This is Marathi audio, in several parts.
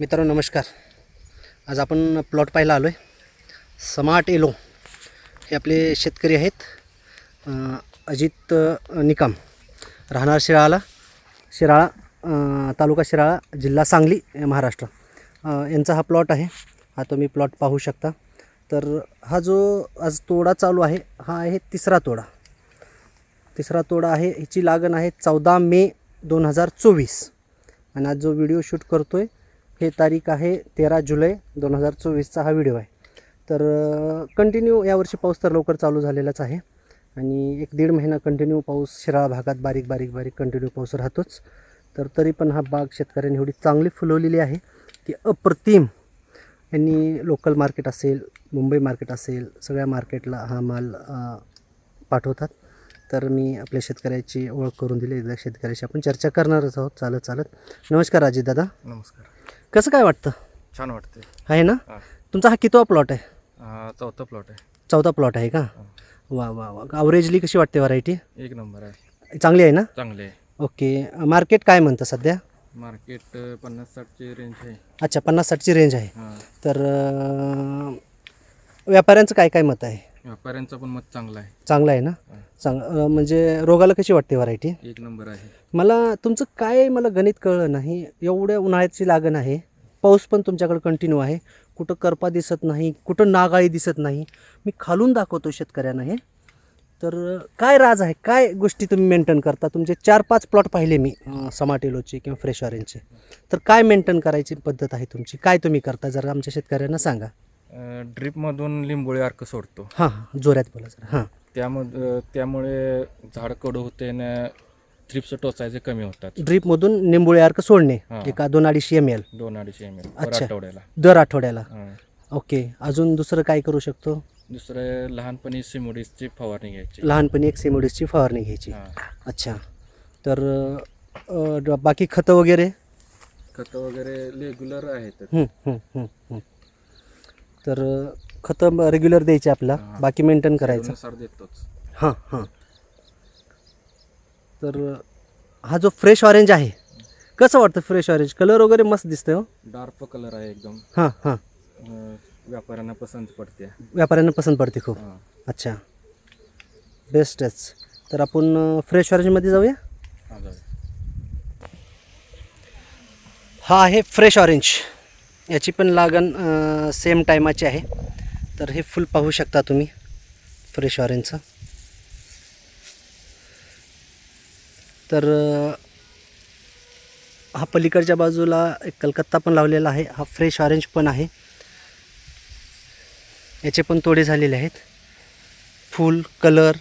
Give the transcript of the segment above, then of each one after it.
मित्रांनो नमस्कार. आज आपण प्लॉट पाहायला आलो आहे स्मार्ट एलो हे आपले शेतकरी आहेत. अजित निकाम. राहणार शिराळा शिराळा तालुका शिराळा जिल्हा सांगली महाराष्ट्र. यांचा हा प्लॉट आहे. हा तुम्ही प्लॉट पाहू शकता. तर हा जो आज तोडा चालू आहे हा आहे तिसरा तोडा. तिसरा तोडा आहे ह्याची लागण आहे चौदा मे दोन हजार चोवीस. आणि आज जो व्हिडिओ शूट करतो आहे हे तारीख आहे तेरा जुलै दोन हजार चोवीसचा हा व्हिडिओ आहे. तर कंटिन्यू यावर्षी पाऊस तर लवकर चालू झालेलाच आहे. आणि एक दीड महिना कंटिन्यू पाऊस शिराळा भागात बारीक बारीक बारीक कंटिन्यू पाऊस राहतोच. तर तरी पण हा बाग शेतकऱ्यांनी एवढी चांगली फुलवलेली आहे की अप्रतिम यांनी लोकल मार्केट असेल मुंबई मार्केट असेल सगळ्या मार्केटला हा माल पाठवतात. तर मी आपल्या शेतकऱ्याची ओळख करून दिली. एकदा शेतकऱ्याशी आपण चर्चा करणारच आहोत. चालत चालत. नमस्कार अजित दादा. नमस्कार. कसं काय वाटतं? छान वाटते आहे ना? हा. तुमचा हा कितवा प्लॉट आहे? हा, चौथा प्लॉट आहे. चौथा प्लॉट आहे का? वा वा वा. अवरेजली कशी वाटते व्हरायटी एक नंबर आहे. चांगली आहे ना? चांगले आहे. ओके. मार्केट काय म्हणतं सध्या? मार्केट पन्नास साठची रेंज आहे. अच्छा पन्नास साठची रेंज आहे. हां. तर अं, व्यापाऱ्यांचं काय काय मत आहे? व्यापाऱ्यांचं पण मत चांगलं आहे. चांगलं आहे ना. चांग अं, म्हणजे रोगाला कशी वाटते व्हरायटी एक नंबर आहे. मला तुमचं काय मला गणित कळलं नाही. एवढ्या उन्हाळ्याची लागण आहे. पाऊस पण तुमच्याकडे कंटिन्यू आहे. कुठं करपा दिसत नाही कुठं नागाळी दिसत नाही. मी खालून दाखवतो शेतकऱ्यांना हे. तर काय राज आहे? काय गोष्टी तुम्ही मेंटेन करता? तुमचे चार पाच प्लॉट पाहिले मी अं, समाटेलोचे किंवा फ्रेश ऑरेंजचे तर काय मेंटेन करायची पद्धत आहे तुमची? काय तुम्ही करता? जरा आमच्या शेतकऱ्यांना सांगा. ड्रीपमधून लिंबोळी अर्क सोडतो. हां जोरात बोला जरा. हां. त्यामध अ, त्यामुळे झाड कडू होते आणि थ्रिप्स टोचायचे कमी होतात. ड्रीपमधून निंबोळी अर्क सोडणे हां. एका दोन अडीचशे एम एल दोन अडीचशे एम एल अच्छा. आठवड्याला. दर आठवड्याला. हां. ओके. अजून दुसरं काय करू शकतो? दुसरं लहानपणी सिमोडीसची फवारणी घ्यायची. लहानपणी एक सेमोडिसची फवारणी घ्यायची. हां. अच्छा. तर अ, बाकी खतं वगैरे? खतं वगैरे रेग्युलर आहेत. हं, हं, हं, हं. तर खतं रेग्युलर द्यायचे आपला हां. बाकी मेंटेन करायचं. नुसार देतोच. हां हां. तर हा जो फ्रेश ऑरेंज आहे कसं वाटतं फ्रेश ऑरेंज कलर वगैरे मस्त दिसतंय हो. डार्क कलर आहे एकदम. हां हां. अ, व्यापाऱ्यांना पसंत पडते. व्यापाऱ्यांना पसंत पडते खूप. हां. अच्छा. बेस्टच तर आपण फ्रेश ऑरेंजमध्ये जाऊया? हां, जाऊया. हा आहे फ्रेश ऑरेंज याची पण लागण सेम टायमाची आहे. तर हे फुल पाहू शकता तुम्ही फ्रेश ऑरेंजचं तर हा पलीकडच्या बाजूला एक कलकत्ता पण लावलेला आहे. हा फ्रेश ऑरेंज पण आहे. याचे पण तोडे झालेले आहेत. फुल कलर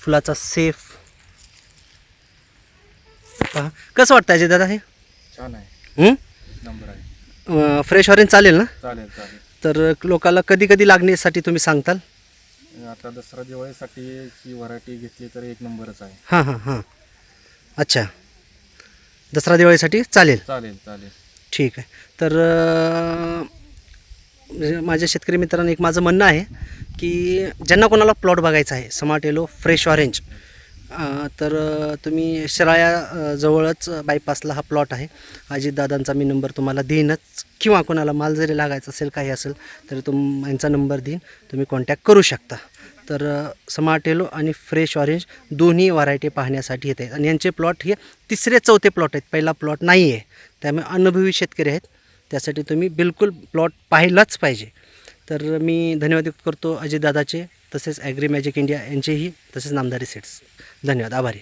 फुलाचा सेफ पहा. कसं वाटतं अजय दादा हे? छान हं? आहे अं, फ्रेश ऑरेंज चालेल ना? चालेल चालेल. तर लोकांना कधी कधी लागण्यासाठी तुम्ही सांगताल? आता दसरा दिवाळीसाठी ही व्हरायटी घेतली तर एक नंबरच आहे. हां हां हां. अच्छा. दसरा दिवाळीसाठी चालेल. चालेल चालेल. ठीक आहे. तर अं, म्हणजे माझ्या शेतकरी मित्रांनो एक माझं म्हणणं आहे की ज्यांना कोणाला प्लॉट बघायचा आहे स्मार्ट येलो फ्रेश ऑरेंज तर तुम्ही शिराळ्या जवळच बायपासला हा प्लॉट आहे. अजितदादांचा मी नंबर तुम्हाला देईनच. किंवा कोणाला माल जरी लागायचा असेल काही असेल तरी तुम यांचा नंबर देईन. तुम्ही कॉन्टॅक्ट करू शकता. तर स्मार्ट येलो आणि फ्रेश ऑरेंज दोन्ही व्हरायटी पाहण्यासाठी येत. आहेत आणि यांचे प्लॉट हे तिसरे चौथे प्लॉट आहेत. पहिला प्लॉट नाही आहे त्यामुळे अनुभवी शेतकरी आहेत. त्यासाठी तुम्ही बिलकुल प्लॉट पाहिलाच पाहिजे. तर मी धन्यवाद करतो अजितदादाचे. तसेच ॲग्री मॅजिक इंडिया यांचेही तसेच नामदारी सेट्स. धन्यवाद. आभारी.